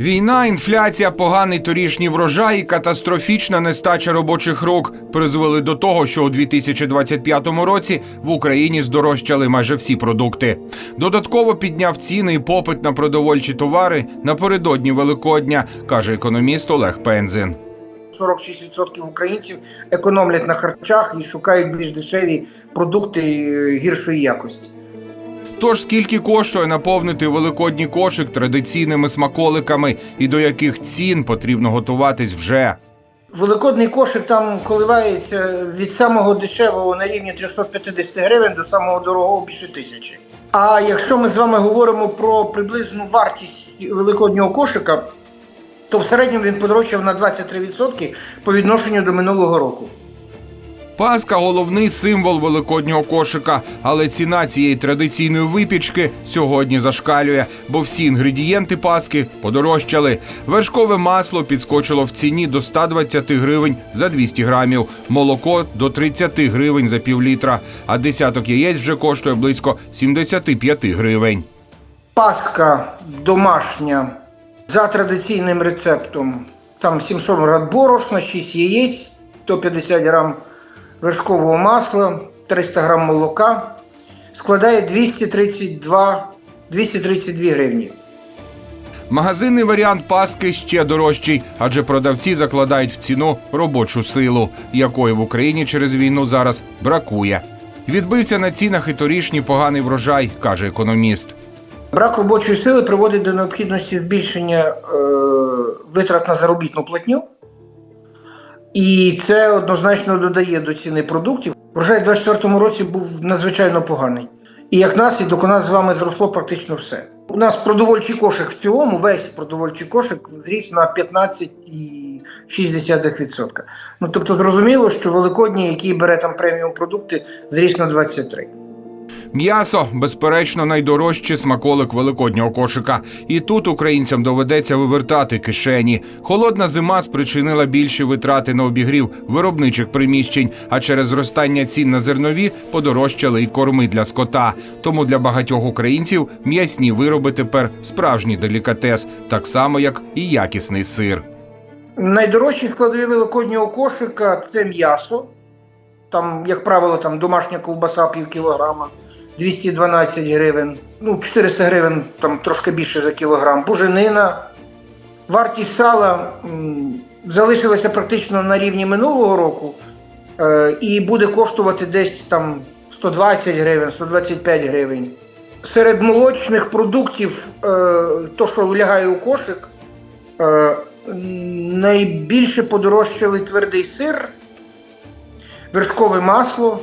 Війна, інфляція, поганий торішній врожай і катастрофічна нестача робочих рук призвели до того, що у 2025 році в Україні здорожчали майже всі продукти. Додатково підняв ціни і попит на продовольчі товари напередодні Великодня, каже економіст Олег Пензин. 46% українців економлять на харчах і шукають більш дешеві продукти е, гіршої якості. Тож скільки коштує наповнити великодній кошик традиційними смаколиками і до яких цін потрібно готуватись вже? Великодний кошик там коливається від самого дешевого на рівні 350 гривень до самого дорогого більше тисячі. А якщо ми з вами говоримо про приблизну вартість великоднього кошика, то в середньому він подорожчав на 23% по відношенню до минулого року. Паска головний символ великоднього кошика, але ціна цієї традиційної випічки сьогодні зашкалює, бо всі інгредієнти паски подорожчали. Вершкове масло підскочило в ціні до 120 гривень за 200 грамів, молоко до 30 гривень за півлітра, а десяток яєць вже коштує близько 75 гривень. Паска домашня за традиційним рецептом. Там 700 грам борошна, 6 яєць, 150 грам вершкового масла, 300 грам молока. Складає 232, 232 гривні. Магазинний варіант паски ще дорожчий, адже продавці закладають в ціну робочу силу, якої в Україні через війну зараз бракує. Відбився на цінах і торішній поганий врожай, каже економіст. Брак робочої сили приводить до необхідності збільшення е, витрат на заробітну платню. І це однозначно додає до ціни продуктів. Врожай у 2024 році був надзвичайно поганий. І як наслідок у нас з вами зросло практично все. У нас продовольчий кошик в цілому, весь продовольчий кошик зріс на 15,6%. Ну тобто зрозуміло, що великодні, який бере там преміум продукти, зріс на 23%. М'ясо, безперечно, найдорожчий смаколик великоднього кошика. І тут українцям доведеться вивертати кишені. Холодна зима спричинила більші витрати на обігрів виробничих приміщень, а через зростання цін на зернові подорожчали й корми для скота. Тому для багатьох українців м'ясні вироби тепер справжній делікатес, так само як і якісний сир. Найдорожчі складові великоднього кошика це м'ясо. Там, як правило, там домашня ковбаса пів кілограма, 212 гривень. Ну, 400 гривень там трошки більше за кілограм. Буженина. Вартість сала м, залишилася практично на рівні минулого року е, і буде коштувати десь там 120 гривень, 125 гривень. Серед молочних продуктів, е, то, що лягає у кошик, е, найбільше подорожчали твердий сир, вершкове масло.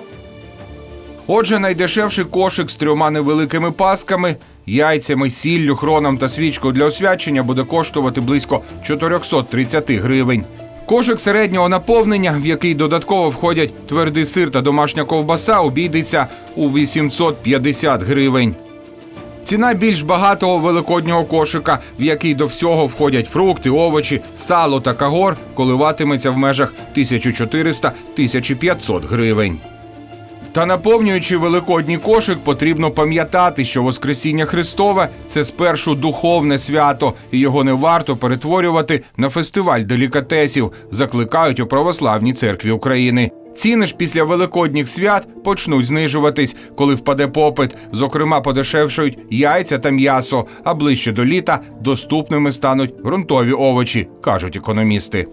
Отже, найдешевший кошик з трьома невеликими пасками, яйцями, сіллю, хроном та свічкою для освячення буде коштувати близько 430 гривень. Кошик середнього наповнення, в який додатково входять твердий сир та домашня ковбаса, обійдеться у 850 гривень. Ціна більш багатого великоднього кошика, в який до всього входять фрукти, овочі, сало та кагор, коливатиметься в межах 1400-1500 гривень. Та наповнюючи великодній кошик, потрібно пам'ятати, що Воскресіння Христове це спершу духовне свято, і його не варто перетворювати на фестиваль делікатесів, закликають у православній церкві України. Ціни ж після великодніх свят почнуть знижуватись, коли впаде попит. Зокрема, подешевшують яйця та м'ясо, а ближче до літа доступними стануть ґрунтові овочі, кажуть економісти.